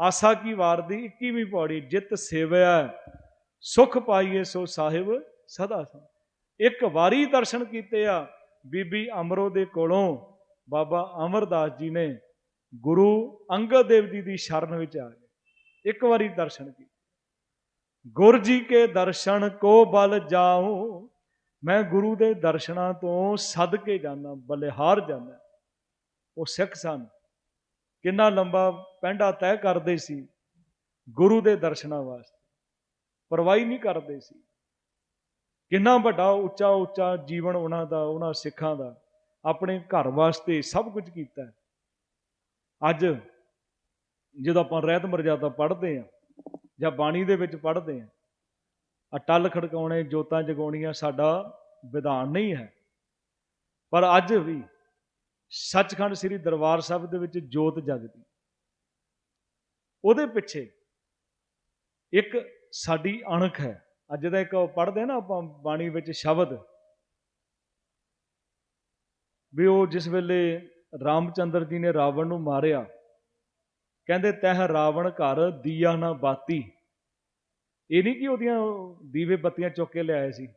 [SPEAKER 1] ਆਸਾ ਕੀ ਵਾਰ ਦੀ 21ਵੀਂ ਪੌੜੀ ਜਿਤ ਸੇਵਿਆ, ਸੁਖ ਪਾਈਏ ਸੋ ਸਾਹਿਬ ਸਦਾ ਸਦਾ ਇੱਕ ਵਾਰੀ ਦਰਸ਼ਨ ਕੀਤੇ ਆ, ਬੀਬੀ ਅਮਰੋ ਦੇ ਕੋਲੋਂ ਬਾਬਾ ਅਮਰਦਾਸ ਜੀ ਨੇ ਗੁਰੂ ਅੰਗਦ ਦੇਵ ਜੀ ਦੀ ਸ਼ਰਨ ਵਿੱਚ ਆ ਗਏ। ਇੱਕ ਵਾਰੀ ਦਰਸ਼ਨ ਕੀਤੇ। ਗੁਰ ਜੀ ਕੇ ਦਰਸ਼ਨ ਕੋ ਬਲ ਜਾਉ, ਮੈਂ ਗੁਰੂ ਦੇ ਦਰਸ਼ਨਾਂ ਤੋਂ ਸਦ ਕੇ ਜਾਂਦਾ, ਬਲਿਹਾਰ ਜਾਂਦਾ। ਉਹ ਸਿੱਖ ਸਨ। ਕਿੰਨਾ ਲੰਬਾ ਪੈਂਡਾ ਤੈਅ ਕਰਦੇ ਸੀ ਗੁਰੂ ਦੇ ਦਰਸ਼ਨਾਂ ਵਾਸਤੇ। ਪਰਵਾਹੀ ਨਹੀਂ ਕਰਦੇ ਸੀ। ਕਿੰਨਾ ਵੱਡਾ, ਉੱਚਾ ਉੱਚਾ ਜੀਵਨ ਉਹਨਾਂ ਦਾ, ਉਹਨਾਂ ਸਿੱਖਾਂ ਦਾ, ਆਪਣੇ ਘਰ ਵਾਸਤੇ ਸਭ ਕੁਝ ਕੀਤਾ ਅੱਜ ਜਦੋਂ ਆਪਾਂ ਰਹਿਤ ਮਰਜ਼ਾਦਾ ਪੜ੍ਹਦੇ ਆ ਜਾਂ ਬਾਣੀ ਦੇ ਵਿੱਚ ਪੜ੍ਹਦੇ ਆ ਅਟਲ ਖੜਕਾਉਣੇ, ਜੋਤਾਂ ਜਗਾਉਣੀਆਂ ਸਾਡਾ ਵਿਧਾਨ ਨਹੀਂ ਹੈ। ਪਰ ਅੱਜ ਵੀ ਸੱਚਖੰਡ ਸ੍ਰੀ ਦਰਬਾਰ ਸਾਹਿਬ ਦੇ ਵਿੱਚ ਜੋਤ ਜਗਦੀ। ਉਹਦੇ ਪਿੱਛੇ ਇੱਕ ਸਾਡੀ ਅਣਖ ਹੈ। ਅੱਜ ਦਾ ਇੱਕ ਪੜ੍ਹਦੇ ਨਾ ਆਪਾਂ ਬਾਣੀ ਵਿੱਚ ਸ਼ਬਦ। ਵੀ ਉਹ ਜਿਸ ਵੇਲੇ ਰਾਮਚੰਦਰ ਜੀ ਨੇ ਰਾਵਣ ਨੂੰ ਮਾਰਿਆ, ਕਹਿੰਦੇ ਤਹਿ ਰਾਵਣ ਘਰ ਦੀਆ ਨਾ ਬਾਤੀ। ਇਹ ਨਹੀਂ ਕਿ ਉਹਦੀਆਂ ਦੀਵੇ ਬੱਤੀਆਂ ਚੁੱਕ ਕੇ ਲਿਆਏ ਸੀ,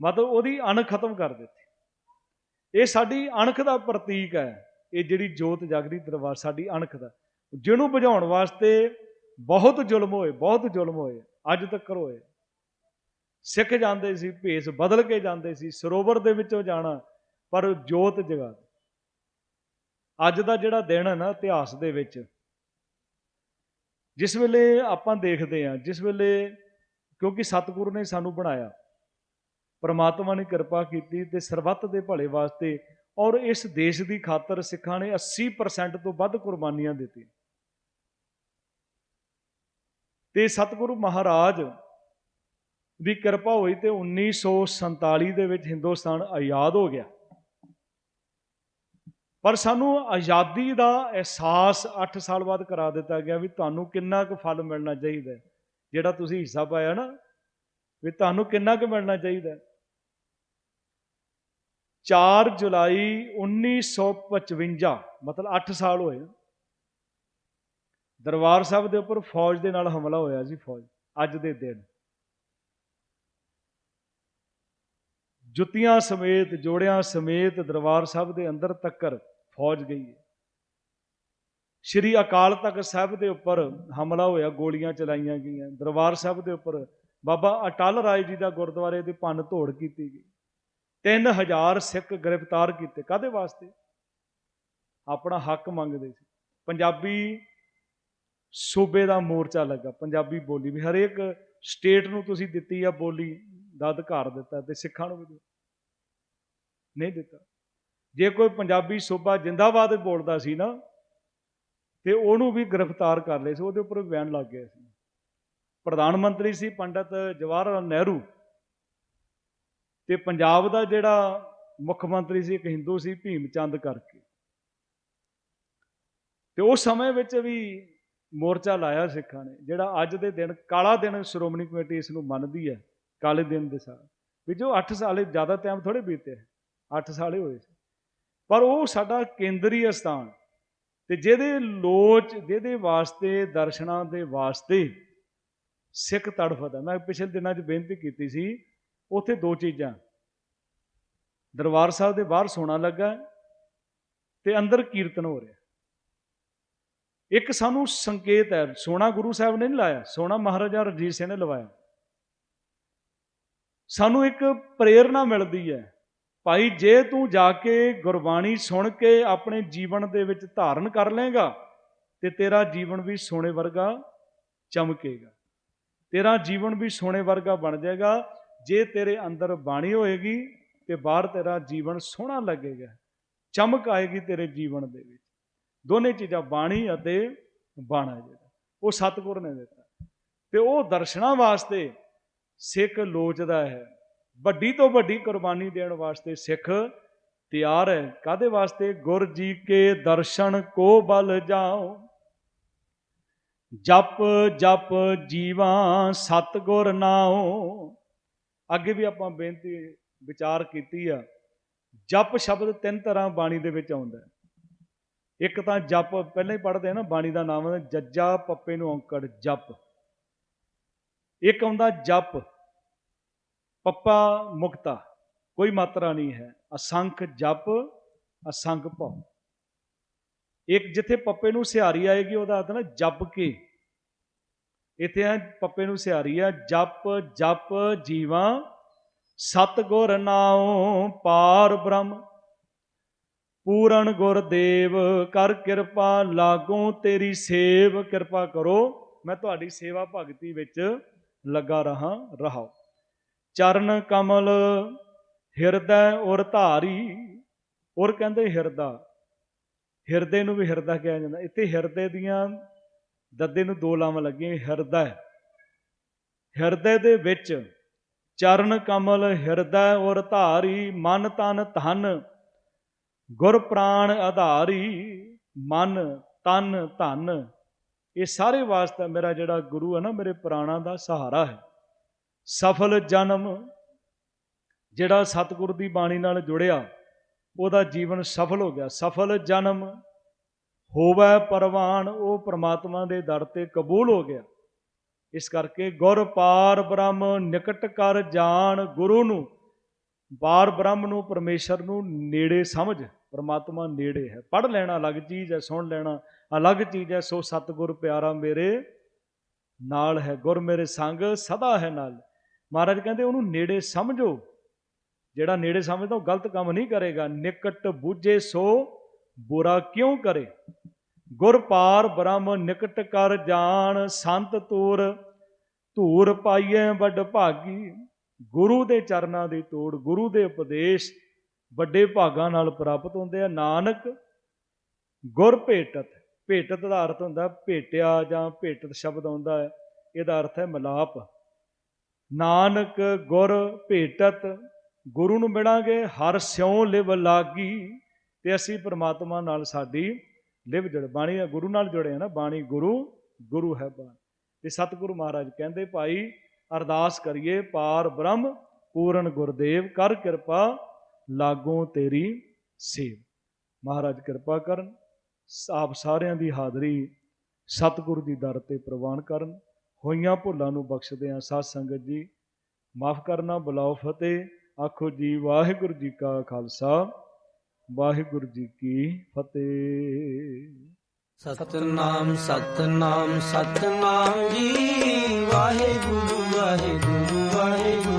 [SPEAKER 1] ਮਤਲਬ ਉਹਦੀ ਅਣਖ ਖਤਮ ਕਰ ਦਿੱਤੀ। ਇਹ ਸਾਡੀ ਅਣਖ ਦਾ ਪ੍ਰਤੀਕ ਹੈ, ਇਹ ਜਿਹੜੀ ਜੋਤ ਜਗਦੀ ਦਰਬਾਰ ਸਾਡੀ ਅਣਖ ਦਾ। ਜਿਹਨੂੰ ਬੁਝਾਉਣ ਵਾਸਤੇ ਬਹੁਤ ਜ਼ੁਲਮ ਹੋਏ, ਬਹੁਤ ਜ਼ੁਲਮ ਹੋਏ, ਅੱਜ ਤੱਕ ਹੋਏ। ਸਿੱਖ ਜਾਂਦੇ ਸੀ, ਭੇਸ ਬਦਲ ਕੇ ਜਾਂਦੇ ਸੀ, ਸਰੋਵਰ ਦੇ ਵਿੱਚੋਂ ਜਾਣਾ, ਪਰ ਜੋਤ ਜਗਾ ਅੱਜ ਦਾ ਜਿਹੜਾ ਦਿਨ ਹੈ ਨਾ, ਇਤਿਹਾਸ ਦੇ ਵਿੱਚ, ਜਿਸ ਵੇਲੇ ਆਪਾਂ ਦੇਖਦੇ ਹਾਂ, ਜਿਸ ਵੇਲੇ ਕਿਉਂਕਿ ਸਤਿਗੁਰੂ ਨੇ ਸਾਨੂੰ ਬਣਾਇਆ, ਪਰਮਾਤਮਾ ਨੇ ਕਿਰਪਾ ਕੀਤੀ ਤੇ ਸਰਬੱਤ ਦੇ ਭਲੇ ਵਾਸਤੇ ਔਰ ਇਸ ਦੇਸ਼ ਦੀ ਖਾਤਰ ਸਿੱਖਾਂ ਨੇ 80% ਤੋਂ ਵੱਧ ਕੁਰਬਾਨੀਆਂ ਦਿੱਤੀਆਂ। ਤੇ ਸਤਿਗੁਰੂ ਮਹਾਰਾਜ ਦੀ ਕਿਰਪਾ ਹੋਈ ਤੇ 1947 ਦੇ ਵਿੱਚ ਹਿੰਦੁਸਤਾਨ ਆਜ਼ਾਦ ਹੋ ਗਿਆ। ਪਰ ਸਾਨੂੰ ਆਜ਼ਾਦੀ ਦਾ ਅਹਿਸਾਸ 8 ਸਾਲ ਬਾਅਦ ਕਰਾ ਦਿੱਤਾ ਗਿਆ ਵੀ ਤੁਹਾਨੂੰ ਕਿੰਨਾ ਕੁ ਫਲ ਮਿਲਣਾ ਚਾਹੀਦਾ ਜਿਹੜਾ ਤੁਸੀਂ ਹਿੱਸਾ ਪਾਇਆ ਨਾ, ਵੀ ਤੁਹਾਨੂੰ ਕਿੰਨਾ ਕੁ ਮਿਲਣਾ ਚਾਹੀਦਾ ਹੈ। 4 ਜੁਲਾਈ 1955 ਮਤਲਬ 8 ਸਾਲ ਹੋਏ ਦਰਬਾਰ ਸਾਹਿਬ ਦੇ ਉੱਪਰ ਫੌਜ ਦੇ ਨਾਲ ਹਮਲਾ ਹੋਇਆ ਸੀ ਫੌਜ, ਅੱਜ ਦੇ ਦਿਨ। ਜੁੱਤੀਆਂ ਸਮੇਤ, ਜੋੜਿਆਂ ਸਮੇਤ ਦਰਬਾਰ ਸਾਹਿਬ ਦੇ ਅੰਦਰ ਤੱਕਰ ਫੌਜ ਗਈ ਹੈ। ਸ਼੍ਰੀ ਅਕਾਲ ਤਖਤ ਸਾਹਿਬ ਦੇ ਉੱਪਰ ਹਮਲਾ ਹੋਇਆ, ਗੋਲੀਆਂ ਚਲਾਈਆਂ ਗਈਆਂ। ਦਰਬਾਰ ਸਾਹਿਬ ਦੇ ਉੱਪਰ ਬਾਬਾ ਅਟਲ ਰਾਏ ਜੀ ਦਾ ਗੁਰਦੁਆਰੇ ਦੀ ਭੰਨ ਧੋੜ ਕੀਤੀ ਗਈ। 3000 ਸਿੱਖ ਗ੍ਰਿਫਤਾਰ ਕੀਤੇ। ਕਾਦੇ ਵਾਸਤੇ? ਆਪਣਾ ਹੱਕ ਮੰਗਦੇ ਸੀ। ਪੰਜਾਬੀ ਸੂਬੇ ਦਾ ਮੋਰਚਾ ਲੱਗਾ, ਪੰਜਾਬੀ ਬੋਲੀ ਵੀ। ਹਰੇਕ ਸਟੇਟ ਨੂੰ ਤੁਸੀਂ ਦਿੱਤੀ ਆ ਬੋਲੀ। ਦਾ ਅਧਿਕਾਰ ਦਿੱਤਾ ਤੇ ਸਿੱਖਾਂ ਨੂੰ ਵੀ ਦਿਓ। ਨਹੀਂ ਦਿੱਤਾ। ਜੇ ਕੋਈ ਪੰਜਾਬੀ ਸੂਬਾ ਜਿੰਦਾਬਾਦ ਬੋਲਦਾ ਸੀ ਨਾ, ਤੇ ਉਹਨੂੰ ਵੀ ਗ੍ਰਿਫਤਾਰ ਕਰ ਲਏ ਸੀ, ਉਹਦੇ ਉੱਪਰ ਵੀ ਬੈਨ ਲੱਗ ਗਿਆ ਸੀ। ਪ੍ਰਧਾਨ ਮੰਤਰੀ ਸੀ ਪੰਡਤ ਜਵਾਹਰ ਲਾਲ ਨਹਿਰੂ ਤੇ ਪੰਜਾਬ ਦਾ ਜਿਹੜਾ ਮੁੱਖ ਮੰਤਰੀ ਸੀ ਇੱਕ ਹਿੰਦੂ ਸੀ ਭੀਮ ਚੰਦ ਕਰਕੇ। ਤੇ ਉਸ ਸਮੇਂ ਵਿੱਚ ਵੀ ਮੋਰਚਾ ਲਾਇਆ ਸਿੱਖਾਂ ਨੇ, ਜਿਹੜਾ ਅੱਜ ਦੇ ਦਿਨ ਕਾਲਾ ਦਿਨ ਸ਼੍ਰੋਮਣੀ ਕਮੇਟੀ ਇਸ ਨੂੰ ਮੰਨਦੀ ਹੈ। ਕਾਲੇ ਦਿਨ ਦੇ ਸਾਲ, ਵੀ ਜੋ 8 ਸਾਲੇ ਜ਼ਿਆਦਾ ਟਾਈਮ ਥੋੜੇ ਬੀਤੇ 8 ਸਾਲੇ ਹੋਏ ਸੀ। ਪਰ ਉਹ ਸਾਡਾ ਕੇਂਦਰੀ ਸਥਾਨ, ਤੇ ਜਿਹਦੇ ਲੋਚ, ਜਿਹਦੇ ਵਾਸਤੇ, ਦਰਸ਼ਨਾਂ ਦੇ ਵਾਸਤੇ ਸਿੱਖ ਤੜਫਦਾ ਮੈਂ ਪਿਛਲੇ ਦਿਨਾਂ 'ਚ ਬੇਨਤੀ ਕੀਤੀ ਸੀ, ਉੱਥੇ ਦੋ ਚੀਜ਼ਾਂ। ਦਰਬਾਰ ਸਾਹਿਬ ਦੇ ਬਾਹਰ ਸੋਨਾ ਲੱਗਾ ਤੇ ਅੰਦਰ ਕੀਰਤਨ ਹੋ ਰਿਹਾ। ਇੱਕ ਸਾਨੂੰ ਸੰਕੇਤ ਹੈ, ਸੋਨਾ ਗੁਰੂ ਸਾਹਿਬ ਨੇ ਨਹੀਂ ਲਾਇਆ, ਸੋਨਾ ਮਹਾਰਾਜਾ ਰਣਜੀਤ ਸਿੰਘ ਨੇ ਲਵਾਇਆ। ਸਾਨੂੰ ਇੱਕ ਪ੍ਰੇਰਣਾ ਮਿਲਦੀ ਹੈ। ਭਾਈ, ਜੇ ਤੂੰ ਜਾ ਕੇ ਗੁਰਬਾਣੀ ਸੁਣ ਕੇ ਆਪਣੇ ਜੀਵਨ ਦੇ ਵਿੱਚ ਧਾਰਨ ਕਰ ਲੇਗਾ ਤੇ ਤੇਰਾ ਜੀਵਨ ਵੀ ਸੋਨੇ ਵਰਗਾ ਚਮਕੇਗਾ। ਤੇਰਾ ਜੀਵਨ ਵੀ ਸੋਨੇ ਵਰਗਾ ਬਣ ਜਾਏਗਾ। ਜੇ ਤੇਰੇ ਅੰਦਰ ਬਾਣੀ ਹੋਏਗੀ ਤੇ ਬਾਹਰ ਤੇਰਾ ਜੀਵਨ ਸੋਹਣਾ ਲੱਗੇਗਾ। ਚਮਕ ਆਏਗੀ ਤੇਰੇ ਜੀਵਨ ਦੇ ਵਿੱਚ। ਦੋਨੇ ਚੀਜ਼ਾਂ ਬਾਣੀ ਅਤੇ ਬਾਣਾ ਜਿਹੜਾ। ਉਹ ਸਤਿਗੁਰ ਨੇ ਦਿੱਤਾ। ਤੇ ਉਹ ਦਰਸ਼ਨਾਂ ਵਾਸਤੇ ਸਿੱਖ ਲੋਚਦਾ ਹੈ। ਵੱਡੀ ਤੋਂ ਵੱਡੀ ਕੁਰਬਾਨੀ ਦੇਣ ਵਾਸਤੇ ਸਿੱਖ ਤਿਆਰ ਹੈ। ਕਾਦੇ ਵਾਸਤੇ? ਗੁਰ ਜੀ ਕੇ ਦਰਸ਼ਨ ਕੋ ਬਲ ਜਾਓ ਜਪ ਜਪ ਜੀਵਾ ਸਤਗੁਰ ਨਾਉ। ਅੱਗੇ ਵੀ ਆਪਾਂ ਬੇਨਤੀ ਵਿਚਾਰ ਕੀਤੀ ਆ। ਜਪ ਸ਼ਬਦ ਤਿੰਨ ਤਰ੍ਹਾਂ ਬਾਣੀ ਦੇ ਵਿੱਚ ਆਉਂਦਾ ਹੈ। ਇੱਕ ਤਾਂ ਜਪ, ਪਹਿਲਾਂ ਹੀ ਪੜ੍ਹਦੇ ਆ ਨਾ, ਬਾਣੀ ਦਾ ਨਾਮ ਜੱਜਾ ਪੱਪੇ ਨੂੰ ਔਂਕੜ, ਜਪ। ਇੱਕ ਆਉਂਦਾ ਜਪ, ਪੱਪਾ ਮੁਕਤਾ, ਕੋਈ ਮਾਤਰਾ ਨਹੀਂ ਹੈ। ਅਸੰਖ ਜਪ, ਅਸੰਖ ਭਉ। ਇੱਕ ਜਿੱਥੇ ਪੱਪੇ ਨੂੰ ਸਿਹਾਰੀ ਆਏਗੀ, ਉਹਦਾ ਅਰਥ ਨਾ ਜਪ ਕੇ। ਇੱਥੇ ਆ ਪੱਪੇ ਨੂੰ ਸਿਹਾਰੀ ਆ, ਜਪ ਜਪ ਜੀਵਾ, ਸਤਗੁਰ ਨਾਉ ਪਾਰ ਬ੍ਰਹਮ। ਪੂਰਨ ਗੁਰਦੇਵ, ਕਰ ਕਿਰਪਾ ਲਾਗੋਂ ਤੇਰੀ ਸੇਵ। ਕਿਰਪਾ ਕਰੋ, ਮੈਂ ਤੁਹਾਡੀ ਸੇਵਾ ਭਗਤੀ ਵਿੱਚ ਲੱਗਾ ਰਹਾ ਰਹਾਓ। ਚਰਨ ਕਮਲ ਹਿਰਦੈ ਔਰ ਧਾਰੀ, ਔਰ ਕਹਿੰਦੇ ਹਿਰਦਾ। ਹਿਰਦੇ ਨੂੰ ਵੀ ਹਿਰਦਾ ਕਿਹਾ ਜਾਂਦਾ। ਇੱਥੇ ਹਿਰਦੇ ਦੀਆਂ ਦੱਦੇ ਨੂੰ ਦੋ ਲਾਵਾਂ ਲੱਗੀਆਂ, ਹਿਰਦਾ। ਹਿਰਦੇ ਦੇ ਵਿੱਚ ਚਰਨ ਕਮਲ, ਹਿਰਦੈ ਔਰ ਧਾਰੀ, ਮਨ ਤਨ ਧਨ, ਗੁਰ ਪ੍ਰਾਣ ਆਧਾਰੀ, ਮਨ ਤਨ ਧਨ। ਇਹ ਸਾਰੇ ਵਾਸਤੇ ਮੇਰਾ ਜਿਹੜਾ ਗੁਰੂ ਹੈ ਨਾ, ਮੇਰੇ ਪ੍ਰਾਣਾ ਦਾ ਸਹਾਰਾ ਹੈ। ਸਫਲ ਜਨਮ ਜਿਹੜਾ ਸਤਿਗੁਰ ਦੀ ਬਾਣੀ ਨਾਲ ਜੁੜਿਆ, ਉਹਦਾ ਜੀਵਨ ਸਫਲ ਹੋ ਗਿਆ। ਸਫਲ ਜਨਮ ਹੋਵੇ ਪਰਵਾਨ, ਉਹ ਪ੍ਰਮਾਤਮਾ ਦੇ ਦਰ ਤੇ ਕਬੂਲ ਹੋ ਗਿਆ। ਇਸ ਕਰਕੇ ਗੁਰ ਪਾਰ ਬ੍ਰਹਮ, ਨਿਕਟ ਕਰ ਜਾਣ, ਗੁਰੂ ਨੂੰ, ਬਾਰ ਬ੍ਰਹਮ ਨੂੰ, ਪਰਮੇਸ਼ਰ ਨੂੰ ਨੇੜੇ ਸਮਝ। ਪਰਮਾਤਮਾ ਨੇੜੇ ਹੈ। ਪੜ ਲੈਣਾ ਅਲੱਗ ਚੀਜ਼ ਹੈ, ਸੁਣ ਲੈਣਾ ਅਲੱਗ ਚੀਜ਼ ਹੈ, ਸੋ ਸਤਿਗੁਰ ਪਿਆਰਾ ਮੇਰੇ ਨਾਲ ਹੈ, ਗੁਰ ਮੇਰੇ ਸੰਗ ਸਦਾ ਹੈ ਨਾਲ। ਮਹਾਰਾਜ ਕਹਿੰਦੇ ਉਹਨੂੰ ਨੇੜੇ ਸਮਝੋ। ਜਿਹੜਾ ਨੇੜੇ ਸਮਝਦਾ ਉਹ ਗਲਤ ਕੰਮ ਨਹੀਂ ਕਰੇਗਾ। ਨਿਕਟ ਬੂਝੇ ਸੋ ਬੁਰਾ ਕਿਉਂ ਕਰੇ? ਗੁਰ ਪਾਰ ਬ੍ਰਹਮ ਨਿਕਟ ਕਰ ਜਾਣ, ਸੰਤ ਤੂਰ ਧੂਰ ਪਾਈਐ ਵੱਡ ਭਾਗੀ। ਗੁਰੂ ਦੇ ਚਰਨਾਂ ਦੀ ਤੋੜ, ਗੁਰੂ ਦੇ ਉਪਦੇਸ਼ ਵੱਡੇ ਭਾਗਾਂ ਨਾਲ ਪ੍ਰਾਪਤ ਹੁੰਦੇ ਆ। ਨਾਨਕ ਗੁਰ ਭੇਟਤ ਭੇਟਤ ਦਾ ਅਰਥ ਹੁੰਦਾ ਭੇਟਿਆ ਜਾਂ ਭੇਟਤ ਸ਼ਬਦ ਆਉਂਦਾ ਹੈ। ਇਹਦਾ ਅਰਥ ਹੈ ਮਲਾਪ। ਨਾਨਕ ਗੁਰ ਭੇਟਤ, ਗੁਰੂ ਨੂੰ ਮਿਲਾਂਗੇ, ਹਰ ਸਿਉ ਲਿਵ ਲਾਗੀ। ਤੇ ਅਸੀਂ ਪ੍ਰਮਾਤਮਾ ਨਾਲ ਸਾਡੀ ਲਿਵ ਜੁੜ, ਬਾਣੀ ਗੁਰੂ ਨਾਲ ਜੁੜੇ ਆ ਨਾ, ਬਾਣੀ ਗੁਰੂ ਗੁਰੂ ਹੈ ਬਾਣੀ। ਤੇ ਸਤਿਗੁਰੂ ਮਹਾਰਾਜ ਕਹਿੰਦੇ, ਭਾਈ, ਅਰਦਾਸ ਕਰੀਏ, ਪਾਰ ਬ੍ਰਹਮ ਪੂਰਨ ਗੁਰਦੇਵ, ਕਰ ਕਿਰਪਾ ਲਾਗੋਂ ਤੇਰੀ ਸੇਵ। ਮਹਾਰਾਜ ਕਿਰਪਾ ਕਰਨ। ਆਪ ਸਾਰਿਆਂ ਦੀ ਹਾਜ਼ਰੀ ਸਤਿਗੁਰੂ ਦੀ ਦਰ ਤੇ ਪ੍ਰਵਾਨ ਕਰਨ। ਹੋਈਆਂ ਭੁੱਲਾਂ ਨੂੰ ਬਖਸ਼ਦੇ ਆ ਸਾਧ ਸੰਗਤ ਜੀ। ਮਾਫ ਕਰਨਾ, ਬੁਲਾਓ ਫਤਿਹ। ਆਖੋ ਜੀ, ਵਾਹਿਗੁਰੂ ਜੀ ਕਾ ਖਾਲਸਾ, ਵਾਹਿਗੁਰੂ ਜੀ ਕੀ ਫਤਿਹ।
[SPEAKER 2] ਸਤਨਾਮ ਸਤਨਾਮ ਸਤਨਾਮ ਜੀ। ਵਾਹਿਗੁਰੂ ਵਾਹਿਗੁਰੂ ਵਾਹਿਗੁਰੂ।